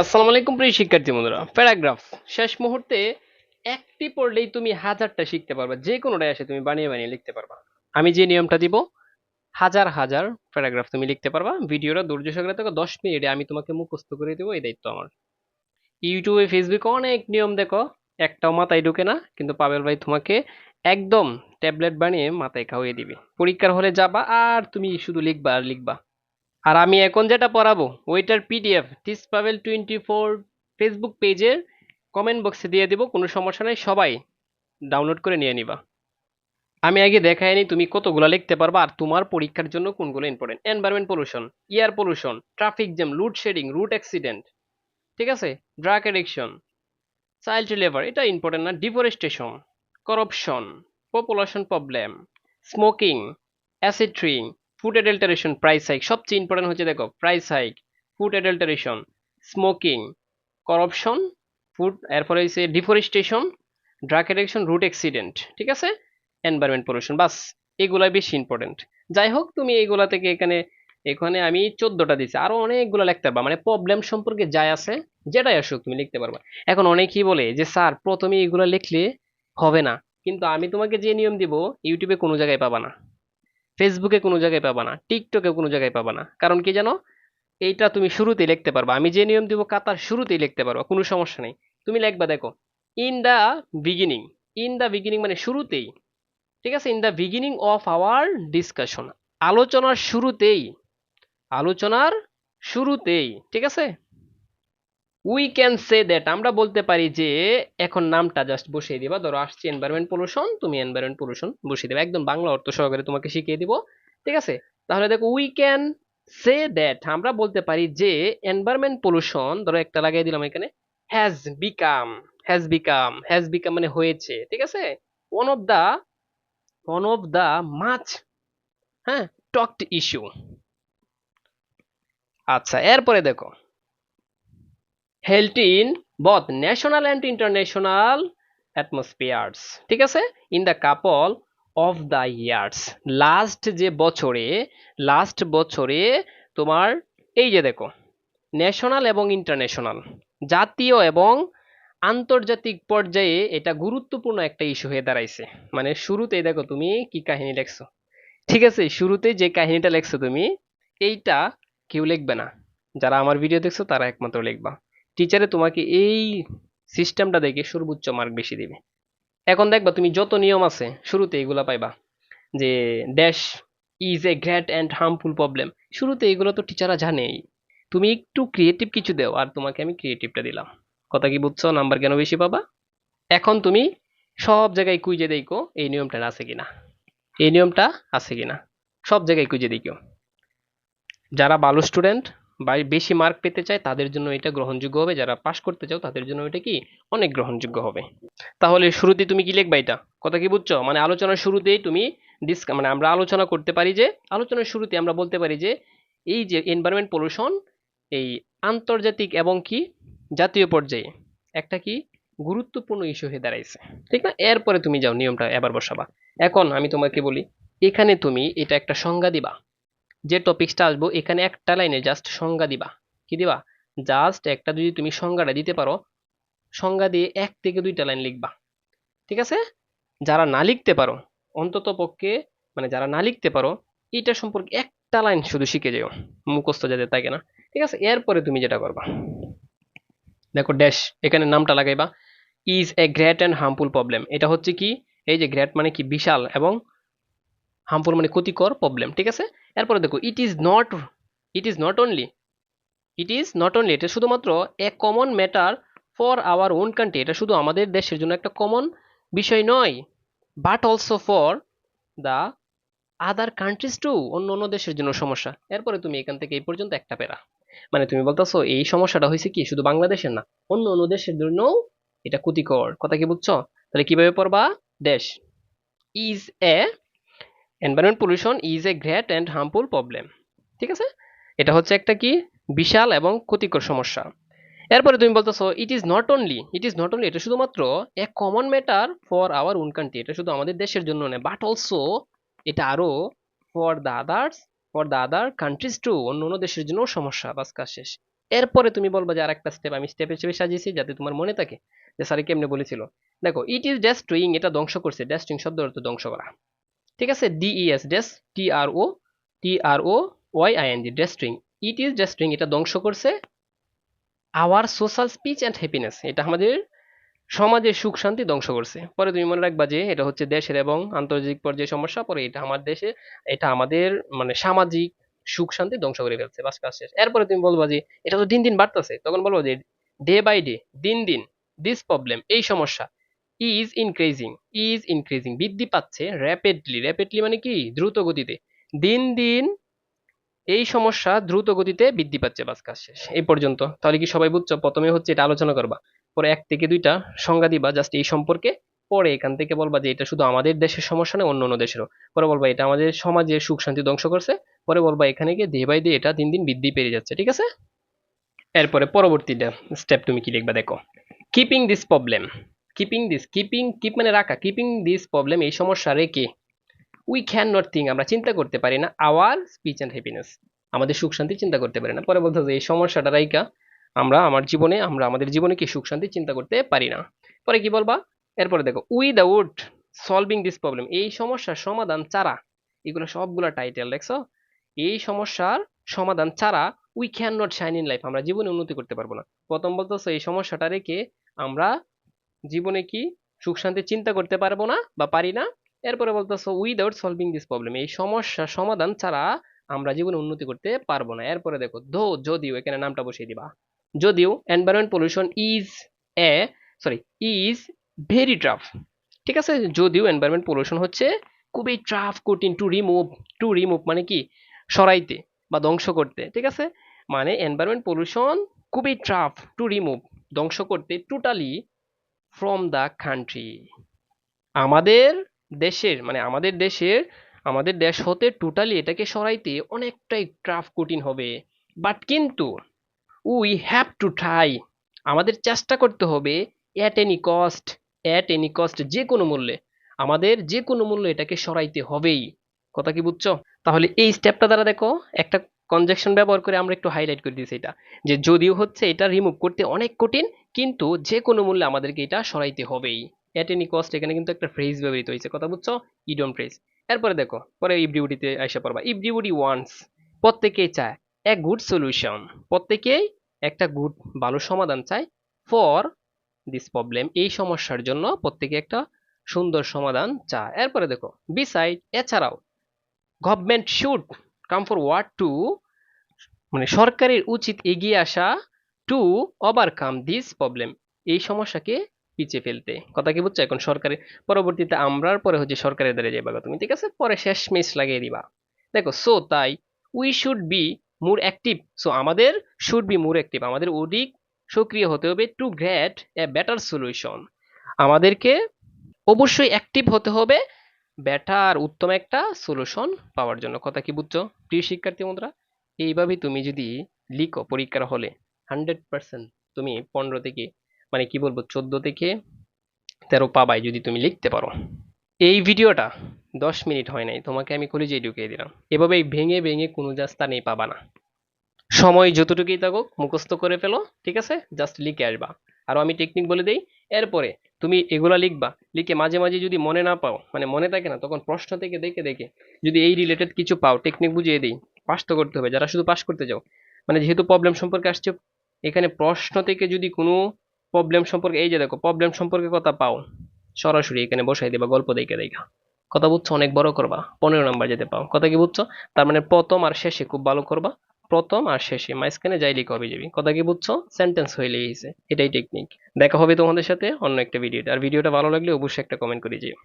আসসালামু আলাইকুম প্রিয় শিক্ষার্থী বন্ধুরা। প্যারাগ্রাফ। শেষ মুহূর্তে একটি পড়লেই তুমি হাজারটা শিখতে পারবা। যে কোনোটাই আসে তুমি বানিয়ে বানিয়ে লিখতে পারবা। আমি যে নিয়মটা দিব, হাজার হাজার প্যারাগ্রাফ তুমি লিখতে পারবা। ভিডিওটা ধৈর্য সহকারে থেকে দশ মিনিটে আমি তোমাকে মুখস্থ করে দেবো, এই দায়িত্ব আমার। ইউটিউবে, ফেসবুকে অনেক নিয়ম দেখো, একটাও মাথায় ঢুকে না, কিন্তু পাবেল ভাই তোমাকে একদম ট্যাবলেট বানিয়ে মাথায় খাওয়িয়ে দিবে। পরীক্ষার হলে যাবা আর তুমি শুধু লিখবা আর লিখবা। আর আমি এখন যেটা পড়াবো, ওইটার পিডিএফ টিস পাবেল টোয়েন্টি ফোর ফেসবুক পেজের কমেন্ট বক্সে দিয়ে দেবো, কোনো সমস্যা নেই, সবাই ডাউনলোড করে নিয়ে নিবা। আমি আগে দেখাইনি তুমি কতগুলো লিখতে পারবা আর তোমার পরীক্ষার জন্য কোনগুলো important environment pollution air pollution traffic jam load shedding road accident ঠিক আছে? ড্রাগ অ্যাডিকশন চাইল্ড লেবার এটা ইম্পর্টেন্ট না deforestation corruption population problem smoking acid throwing food adulteration price hike সবচেয়ে ইম্পর্টেন্ট হচ্ছে দেখো price hike food adulteration smoking corruption food এরপরে হচ্ছে deforestation drug addiction road accident ঠিক আছে? এনভায়রনমেন্ট পলিউশন বাস, এগুলাই বেশি ইম্পর্টেন্ট যাই হোক, তুমি এইগুলা থেকে এখানে এখানে আমি চোদ্দটা দিচ্ছি আরও অনেকগুলো লিখতে পারবা মানে প্রবলেম সম্পর্কে যাই আছে, যেটাই আসুক তুমি লিখতে পারবা। এখন অনেকেই বলে যে, স্যার, প্রথমে এগুলো লিখলে হবে না। কিন্তু আমি তোমাকে যে নিয়ম দিব, ইউটিউবে কোনো জায়গায় পাবা না। ফেসবুকে কোনো জায়গায় পাবা না টিকটকে কোনো জায়গায় পাবা না। কারণ কি জানো? এইটা তুমি শুরুতেই লিখতে পারবা। আমি যে নিয়ম দিব কাতার শুরুতেই লিখতে পারবা, কোনো সমস্যা নেই। তুমি লিখবা, দেখো in the beginning in the beginning মানে শুরুতেই, ঠিক আছে? In the beginning of our discussion আলোচনার শুরুতেই আলোচনার শুরুতেই, ঠিক আছে? উই ক্যান সে দ্যাট আমরা বলতে পারি যে, এখন নামটা জাস্ট বসিয়ে দিবা। ধরো, আসছে এনভায়রনমেন্ট পলিউশন তুমি এনভায়রনমেন্ট পলিউশন বসিয়ে দেবে। একদম বাংলা অর্থ সহকারে তোমাকে শিখিয়ে দিব। ঠিক আছে? তাহলে দেখো উই ক্যান সে দ্যাট আমরা বলতে পারি যে এনভায়রনমেন্ট পলিউশন ধরো একটা লাগিয়ে দিলাম এখানে has become has become has become মানে হয়েছে। ঠিক আছে? One of the one of the most হ্যাঁ টকড ইস্যু আচ্ছা এরপরে দেখো। Held in both national and international atmospheres ঠিক আছে? In the couple of the years last যে বছরে লাস্ট বছরে তোমার এই যে দেখো ন্যাশনাল এবং ইন্টারন্যাশনাল জাতীয় এবং আন্তর্জাতিক পর্যায়ে এটা গুরুত্বপূর্ণ একটা ইস্যু হয়ে দাঁড়াইছে। মানে শুরুতেই দেখো তুমি কি কাহিনী লেখছো? ঠিক আছে শুরুতে যে কাহিনীটা লেখছো তুমি, এইটা কেউ লিখবে না। যারা আমার ভিডিও দেখছ তারা একমাত্র লিখবা। টিচারে তোমাকে এই সিস্টেমটা দেখে সর্বোচ্চ মার্ক বেশি দিবে। এখন দেখবা তুমি যত নিয়ম আছে, শুরুতে এগুলা পাইবা। যে dash is a great and harmful problem শুরুতে এগুলো তো টিচাররা জানেই। তুমি একটু ক্রিয়েটিভ কিছু দেও, আর তোমাকে আমি ক্রিয়েটিভটা দিলাম। কথা কি বুঝছ? নাম্বার কেন বেশি পাবা? এখন তুমি সব জায়গায় কুইজে দেখো এই নিয়মটা আছে কিনা। এই নিয়মটা আছে কিনা। সব জায়গায় কুইজে দেখো যারা ভালো স্টুডেন্ট বা বেশি মার্ক পেতে চায়, তাদের জন্য এটা গ্রহণযোগ্য হবে। যারা পাশ করতে চাও, তাদের জন্য এটা কি? অনেক গ্রহণযোগ্য হবে। তাহলে শুরুতে তুমি কি লিখবা এটা? কথা কি বুঝছ? মানে আলোচনার শুরুতেই তুমি ডিসকা মানে আমরা আলোচনা করতে পারি যে, আলোচনার শুরুতে আমরা বলতে পারি যে, এই যে এনভায়রনমেন্ট পলিউশন এই আন্তর্জাতিক এবং কি জাতীয় পর্যায়ে একটা কি গুরুত্বপূর্ণ ইস্যু হয়ে দাঁড়াইছে। ঠিক না? এরপরে তুমি যাও, নিয়মটা এবার বসাবা। এখন আমি তোমাকে বলি, এখানে তুমি এটা একটা সংজ্ঞা দিবা। যে টপিকসটা আসব, এখানে একটা লাইনে জাস্ট সংজ্ঞা দিবা। কি দিবা? জাস্ট একটা যদি তুমি সংজ্ঞাটা দিতে পারো, সংজ্ঞা দিয়ে এক থেকে দুইটা লাইন লিখবা। ঠিক আছে? যারা না লিখতে পারো, অন্তত পক্ষে মানে যারা না লিখতে পারো এটা সম্পর্কে একটা লাইন শুধু শিখে যেও। মুখস্থ যাতে থাকে না ঠিক আছে? এরপরে তুমি যেটা করবা। দেখো ড্যাশ এখানে নামটা লাগাইবা। Is a great and harmful problem এটা হচ্ছে কি? এই যে গ্রেট মানে কি? বিশাল এবং হার্মফুল মানে ক্ষতিকর প্রবলেম ঠিক আছে? এরপরে দেখো it is not it is not only it is not only এটা শুধুমাত্র a common matter for our own country এটা শুধু আমাদের দেশের জন্য একটা কমন বিষয় নয় but also for the other countries too অন্য অন্য দেশের জন্য সমস্যা। এরপরে তুমি এখান থেকে এই পর্যন্ত একটা পেরা। মানে তুমি বলতেছো, এই সমস্যাটা হয়েছে কি? শুধু বাংলাদেশের না, অন্য অন্য দেশের জন্যও এটা ক্ষতিকর। কথা কি বুঝছ? তাহলে কীভাবে পড়বা? দেশ is a environment pollution is a great and harmful problem ঠিক আছে? এটা হচ্ছে একটা কি? বিশাল এবং ক্ষতিকর সমস্যা। এরপরে তুমি বলতেছো it is not only it is not only এটা শুধুমাত্র a common matter for our own country এটা শুধু আমাদের দেশের জন্য নয় বাট অলসো এটা আরও for the others for the other countries too অন্য অন্য দেশের জন্য সমস্যা বাস কাজ শেষ। এরপরে তুমি বলবা যে আরেকটা স্টেপ আমি স্টেপ হিসেবে সাজিয়েছি যাতে তোমার মনে থাকে যে স্যার কেমনে বলেছিল। দেখো ইট ইজ ডেস্ট্রয়িং এটা ধ্বংস করছে ডেস্ট্রিং শব্দ অর্থ ধ্বংস করা। ঠিক আছে? D DES dress T R O T R O Y I N G destroying it is destroying এটা ধ্বংস করছে our social speech and happiness এটা আমাদের সমাজের সুখ, শান্তি ধ্বংস করছে। পরে তুমি মনে রাখবা যে এটা হচ্ছে দেশের এবং আন্তর্জাতিক পর্যায়ে সমস্যা, পরে এটা আমার দেশে, এটা আমাদের মানে সামাজিক সুখ, শান্তি ধ্বংস করে ফেলছে। বাস, কাজ শেষ। এরপরে তুমি বলবা যে এটা তো দিন দিন বাড়তেছে। তখন বলব যে ডে বাই ডে দিন দিন দিস প্রবলেম এই সমস্যা ইজ ইনক্রিজিং ইজ ইনক্রিজিং বৃদ্ধি পাচ্ছে র্যাপিডলি র্যাপিডলি মানে কি? দ্রুত গতিতে। দিন দিন এই সমস্যা দ্রুত গতিতে বৃদ্ধি পাচ্ছে, বাস শেষ। এই পর্যন্ত। তাহলে কি সবাই বুঝছ? প্রথমে হচ্ছে এটা আলোচনা করবা। পরে এক থেকে দুইটা সংজ্ঞা দিবা জাস্ট এই সম্পর্কে। পরে এখান থেকে বলবা যে এটা শুধু আমাদের দেশের সমস্যা না, অন্য অন্য দেশেরও। পরে বলবা এটা আমাদের সমাজের সুখ শান্তি ধ্বংস করছে। পরে বলবা এখানে গিয়ে ডে বাই ডে এটা দিন দিন বৃদ্ধি পেয়ে যাচ্ছে, ঠিক আছে? এরপরে পরবর্তীটা স্টেপ তুমি কি লিখবা দেখো। Keeping this problem keeping this keeping keep মানে রাখা কিপিং দিস প্রবলেম এই সমস্যা রেখে উই ক্যান নট থিঙ্ক আমরা চিন্তা করতে পারি না। আওয়ার স্পিচ অ্যান্ড হ্যাপিনেস আমাদের সুখ শান্তি চিন্তা করতে পারি না। পরে বলতে এই সমস্যাটা রাইকা আমরা আমার জীবনে, আমরা আমাদের জীবনে কি সুখ শান্তি চিন্তা করতে পারি না। পরে কি বলবা? এরপরে দেখো উইদাউট সলভিং দিস প্রবলেম এই সমস্যার সমাধান ছাড়া, এগুলো সবগুলো টাইটেল দেখছ? এই সমস্যার সমাধান ছাড়া we can not shine in life আমরা জীবনে উন্নতি করতে পারব না। প্রথম বলতেছো এই সমস্যাটা রেখে আমরা জীবনে কি সুখ শান্তি চিন্তা করতে পারব না বা পারি না? এরপরে বলতেছো উইদাউট সলভিং দিস প্রবলেম এই সমস্যার সমাধান ছাড়া আমরা জীবনে উন্নতি করতে পারব না। এরপরে দেখো, ধো, যদিও এখানে নামটা বসিয়ে দিবা। যদিও environment pollution is a sorry is very trough ঠিক আছে? যদিও এনভায়রনমেন্ট পলিউশন হচ্ছে খুবই ট্রাফ কঠিন টু রিমুভ টু রিমুভ মানে কি? সরাইতে বা ধ্বংস করতে, ঠিক আছে? মানে এনভায়রনমেন্ট পলিউশন খুবই ট্রাফ টু রিমুভ ধ্বংস করতে টোটালি ফ্রম দ্য কান্ট্রি আমাদের দেশের মানে আমাদের দেশের, আমাদের দেশ হতে টোটালি এটাকে সরাইতে অনেকটাই ট্রাফ কঠিন হবে। বাট কিন্তু উই হ্যাভ টু ট্রাই আমাদের চেষ্টা করতে হবে at any cost at any cost যে কোনো মূল্যে। আমাদের যে কোনো মূল্যে এটাকে সরাইতে হবেই। কথা কি বুঝছ? তাহলে এই স্টেপটা দ্বারা দেখো, একটা কনজাকশন ব্যবহার করে আমরা একটু হাইলাইট করে দিয়েছি এটা। যে যদিও হচ্ছে এটা রিমুভ করতে অনেক কঠিন, কিন্তু যে কোনো মূল্যে আমাদেরকে এটা সরাইতে হবেই। অ্যাট এনি কস্ট এখানে কিন্তু একটা ফ্রেজ ব্যবহৃত হয়েছে। কথা বুঝছ? ইডম ফ্রেজ এরপরে দেখো, পরে ইবডিউডিতে এসে পড়বা। ইবডিউডি ওয়ান্স প্রত্যেকেই চায় এ গুড সলিউশন প্রত্যেকেই একটা গুড ভালো সমাধান চায় ফর দিস প্রবলেম এই সমস্যার জন্য প্রত্যেকে একটা সুন্দর সমাধান চায়। এরপরে দেখো বিসাইড এছাড়াও government should come forward to মানে সরকারের উচিত এগিয়ে আসা টু ওভারকাম দিস প্রবলেম এই সমস্যাকে পিছিয়ে ফেলতে। কথা কি বুঝছ? এখন সরকারের, পরবর্তীতে আমরার, পরে হচ্ছে সরকারের দ্বারা যাইবা তুমি, ঠিক আছে? পরে শেষ মেস লাগিয়ে দিবা। দেখো সো তাই we should be more active so আমাদের শুড বি মোর অ্যাক্টিভ আমাদের অধিক সক্রিয় হতে হবে to great a better solution আমাদেরকে অবশ্যই অ্যাক্টিভ হতে হবে বেটার উত্তম একটা সলিউশন পাওয়ার জন্য। কথা কি বুঝছ? প্রিয় শিক্ষার্থী বন্ধুরা, এইভাবে তুমি যদি লিখো পরীক্ষার হলে হান্ড্রেড পার্সেন্ট তুমি পনেরো থেকে মানে কি বলব, চোদ্দ থেকে তেরো পাবাই যদি তুমি লিখতে পারো। এই ভিডিওটা দশ মিনিট হয় নাই, তোমাকে আমি কলেজে ঢুকিয়ে দিলাম। এভাবে ভেঙে ভেঙে কোনো যা নেই পাবা না। সময় যতটুকুই থাকুক, মুখস্থ করে ফেলো, ঠিক আছে? জাস্ট লিখে আসবা। আর আমি টেকনিক বলে দেই, এরপরে তুমি এগুলা লিখবা, লিখে মাঝে মাঝে যদি মনে না পাও মানে মনে থাকে না, তখন প্রশ্ন থেকে দেখে দেখে যদি এই রিলেটেড কিছু পাও টেকনিক বুঝিয়ে দিই পাস তো করতে হবে, যারা শুধু পাস করতে যাও। মানে যেহেতু প্রবলেম সম্পর্কে আসছে, এখানে প্রশ্ন থেকে যদি কোনো প্রবলেম সম্পর্কে, এই যে দেখো প্রবলেম সম্পর্কে কথা পাও, সরাসরি এখানে বসাই দিবা, গল্প দেখে দেখা। কথা বুঝছ, অনেক বড় করবা, পনেরো নাম্বার যেতে পাও। কথা কি বুঝছ? তার মানে প্রথম আর শেষে খুব ভালো করবা। প্রথম আর শেষে মাঝখানে যাই কবে যাবি কথা কি বুঝছ? সেন্টেন্স হয়ে লেগেছে। এটাই টেকনিক দেখা হবে তোমাদের সাথে অন্য একটা ভিডিওতে আর ভিডিওটা ভালো লাগলে অবশ্যই একটা কমেন্ট করে যেও